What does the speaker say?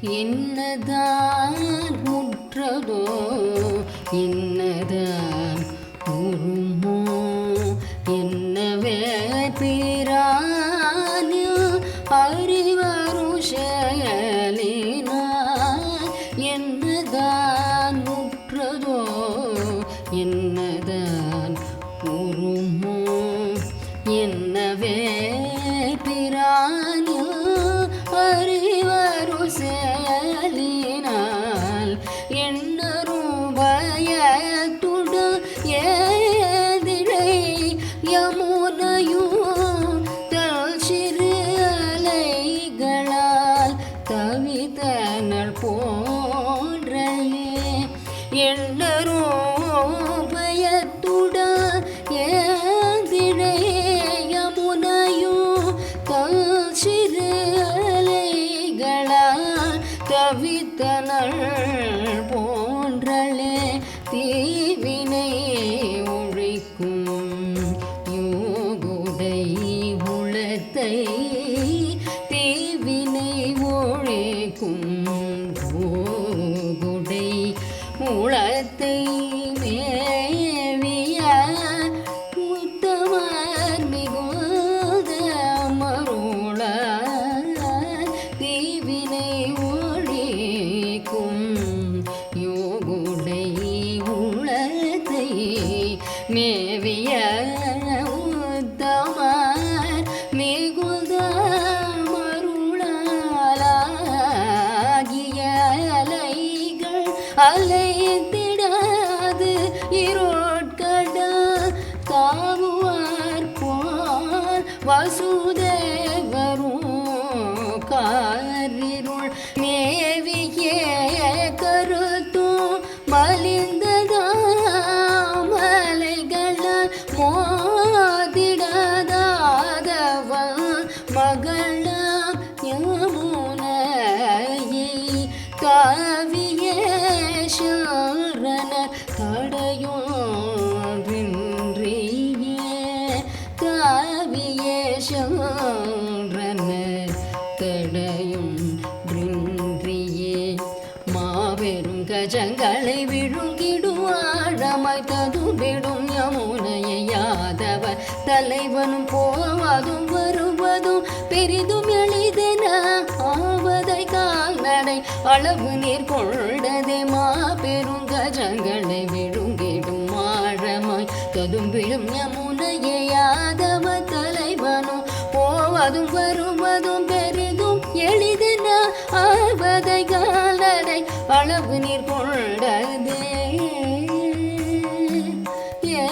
என்னதான் முற்றதோ என்னதான் உருமோ என்னவே பிரானில் அறிவரும் செயலினா என்னதான் முற்றதோ என்னதான் உருமோ என்னவே பிரானில் எண்ணரும் பயத்துடன் யமுனையும் தல் சிறு தவித்தனள் போன்றலே தீவினை ஒழிக்கும். யோகுடை உளத்தை தீவினை ஒழிக்கும். அலைத்திடாது இருட்கடல் தாவுவார் போல் வசுதேவரும் காரிருள் மேவியே கருத்தும் மலிந்ததாம் மலைகளால் மோதிடாதாதவன் மகள் காவிய சரண தடையும் மாபெரும் கஜங்களை விழுங்கிடும் ஆழமாய் ததும்பிடும் யமுனையை யாதவ தலைவனும் போவதும் வருவதும் பெரிதும் எளிதென. ஆவதை கால்நடை அளவு நீர் கொண்டதே. மாபெரும் கஜங்களை விழுங்கிடும் ஆழமாய் ததும்பிடும் யமுனை அதுவும் வரும் அதுவும் பெரிதும் எளிதன ஆவதை காலனை அளவு நீர் கொண்டதே ஏ.